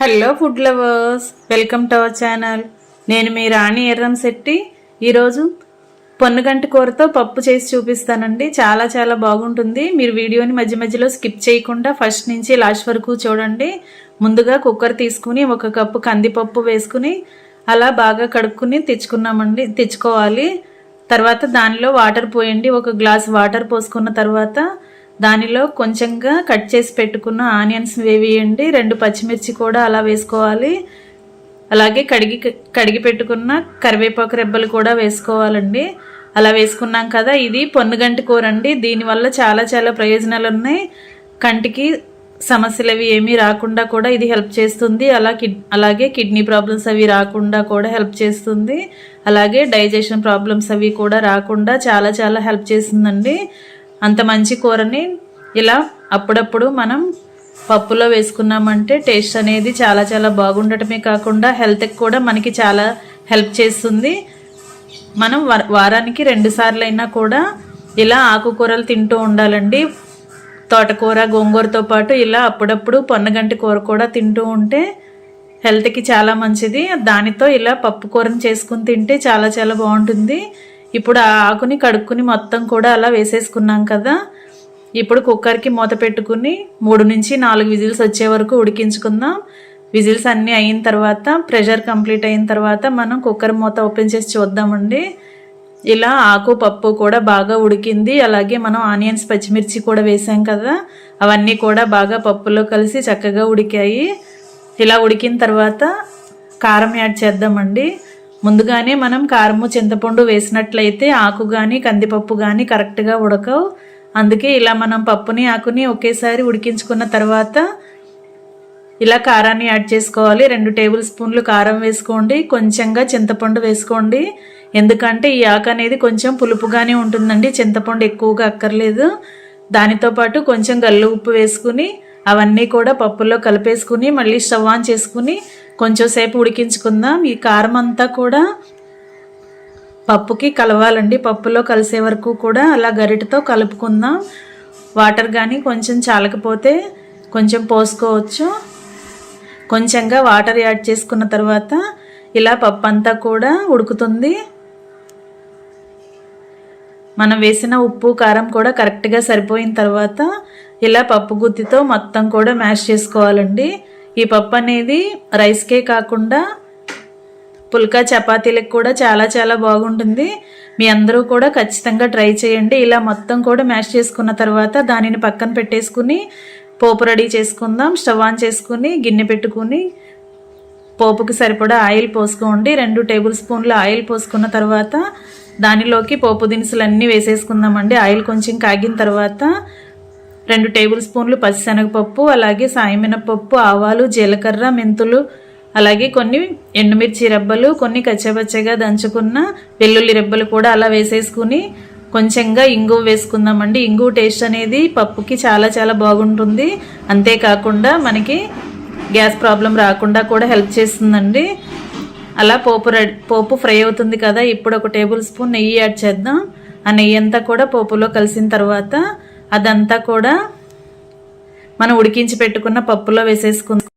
Hello food lovers welcome to our channel నేను మీ రాణి ఎర్రం శెట్టి. ఈరోజు పొన్నుగంటి కూరతో పప్పు చేసి చూపిస్తానండి. చాలా చాలా బాగుంటుంది. మీరు వీడియోని మధ్య మధ్యలో స్కిప్ చేయకుండా ఫస్ట్ నుంచి లాస్ట్ వరకు చూడండి. ముందుగా కుక్కర్ తీసుకుని ఒక కప్పు కందిపప్పు వేసుకుని అలా బాగా కడుక్కుని తెచ్చుకున్నామండి. తెచ్చుకోవాలి. తర్వాత దానిలో వాటర్ పోయండి. ఒక గ్లాస్ వాటర్ పోసుకున్న తర్వాత దానిలో కొంచెంగా కట్ చేసి పెట్టుకున్న ఆనియన్స్ వేవేయండి రెండు పచ్చిమిర్చి కూడా అలా వేసుకోవాలి. అలాగే కడిగి కడిగి పెట్టుకున్న కరివేపాకు రెబ్బలు కూడా వేసుకోవాలండి. అలా వేసుకున్నాం కదా ఇది పొన్నుగంటి కూర అండి దీనివల్ల చాలా చాలా ప్రయోజనాలు ఉన్నాయి కంటికి సమస్యలు అవి ఏమీ రాకుండా కూడా ఇది హెల్ప్ చేస్తుంది. అలా కిడ్ అలాగే కిడ్నీ ప్రాబ్లమ్స్ అవి రాకుండా కూడా హెల్ప్ చేస్తుంది. అలాగే డైజెషన్ ప్రాబ్లమ్స్ అవి కూడా రాకుండా చాలా చాలా హెల్ప్ చేస్తుందండి. అంత మంచి కూరని ఇలా అప్పుడప్పుడు మనం పప్పులో వేసుకున్నామంటే టేస్ట్ అనేది చాలా చాలా బాగుండటమే కాకుండా హెల్త్కి కూడా మనకి చాలా హెల్ప్ చేస్తుంది. మనం వారానికి రెండు సార్లు అయినా కూడా ఇలా ఆకుకూరలు తింటూ ఉండాలండి. తోటకూర గోంగూరతో పాటు ఇలా అప్పుడప్పుడు పొన్నగంటి కూర కూడా తింటూ ఉంటే హెల్త్కి చాలా మంచిది. దానితో ఇలా పప్పు కూరని చేసుకుని తింటే చాలా చాలా బాగుంటుంది. ఇప్పుడు ఆ ఆకుని కడుక్కుని మొత్తం కూడా అలా వేసేసుకున్నాం కదా. ఇప్పుడు కుక్కర్కి మూత పెట్టుకుని మూడు నుంచి నాలుగు విజిల్స్ వచ్చే వరకు ఉడికించుకుందాం. విజిల్స్ అన్నీ అయిన తర్వాత ప్రెషర్ కంప్లీట్ అయిన తర్వాత మనం కుక్కర్ మూత ఓపెన్ చేసి చూద్దామండి. ఇలా ఆకు పప్పు కూడా బాగా ఉడికింది. అలాగే మనం ఆనియన్స్ పచ్చిమిర్చి కూడా వేసాం కదా. అవన్నీ కూడా బాగా పప్పులో కలిసి చక్కగా ఉడికాయి. ఇలా ఉడికిన తర్వాత కారం యాడ్ చేద్దామండి. ముందుగానే మనం కారము చింతపండు వేసినట్లయితే ఆకు కానీ కందిపప్పు కానీ కరెక్ట్గా ఉడకవు. అందుకే ఇలా మనం పప్పుని ఆకుని ఒకేసారి ఉడికించుకున్న తర్వాత ఇలా కారాన్ని యాడ్ చేసుకోవాలి. రెండు టేబుల్ స్పూన్లు కారం వేసుకోండి. కొంచెంగా చింతపండు వేసుకోండి. ఎందుకంటే ఈ ఆకు అనేది కొంచెం పులుపుగానే ఉంటుందండి. చింతపండు ఎక్కువగా అక్కర్లేదు. దానితో పాటు కొంచెం గల్లు ఉప్పు వేసుకుని అవన్నీ కూడా పప్పులో కలిపేసుకుని మళ్ళీ స్టవ్ ఆన్ చేసుకుని కొంచెం సేపు ఉడికించుకుందాం. ఈ కారం అంతా కూడా పప్పుకి కలవాలండి. పప్పులో కలిసే వరకు కూడా అలా గరిటతో కలుపుకుందాం. వాటర్ కానీ కొంచెం చాలకపోతే కొంచెం పోసుకోవచ్చు. కొంచెంగా వాటర్ యాడ్ చేసుకున్న తర్వాత ఇలా పప్పు అంతా కూడా ఉడుకుతుంది. మనం వేసిన ఉప్పు కారం కూడా కరెక్ట్గా సరిపోయిన తర్వాత ఇలా పప్పు గుత్తితో మొత్తం కూడా మ్యాష్ చేసుకోవాలండి. ఈ పప్పు అనేది రైస్కే కాకుండా పుల్కా చపాతీలకు కూడా చాలా చాలా బాగుంటుంది. మీ అందరూ కూడా ఖచ్చితంగా ట్రై చేయండి. ఇలా మొత్తం కూడా మ్యాష్ చేసుకున్న తర్వాత దానిని పక్కన పెట్టేసుకుని పోపు రెడీ చేసుకుందాం. స్టవ్ ఆన్ చేసుకుని గిన్నె పెట్టుకుని పోపుకి సరిపడా ఆయిల్ పోసుకోండి. రెండు టేబుల్ స్పూన్ల ఆయిల్ పోసుకున్న తర్వాత దానిలోకి పోపు దినుసులు అన్నీ వేసేసుకుందామండి. ఆయిల్ కొంచెం కాగిన తర్వాత రెండు టేబుల్ స్పూన్లు పచ్చిశనగపప్పు అలాగే సాయమినపప్పు ఆవాలు జీలకర్ర మెంతులు అలాగే కొన్ని ఎండుమిర్చి రెబ్బలు కొన్ని కచ్చపచ్చగా దంచుకున్న వెల్లుల్లి రెబ్బలు కూడా అలా వేసేసుకుని కొంచెంగా ఇంగు వేసుకుందామండి. ఇంగు టేస్ట్ అనేది పప్పుకి చాలా చాలా బాగుంటుంది. అంతేకాకుండా మనకి గ్యాస్ ప్రాబ్లం రాకుండా కూడా హెల్ప్ చేస్తుందండి. అలా పోపు రెడ్ పోపు ఫ్రై అవుతుంది కదా ఇప్పుడు ఒక టేబుల్ స్పూన్ నెయ్యి యాడ్ చేద్దాం. ఆ నెయ్యి అంతా కూడా పోపులో కలిసిన తర్వాత అదంతా కూడా మనం ఉడికించి పెట్టుకున్న పప్పులో వేసేసుకుందాం.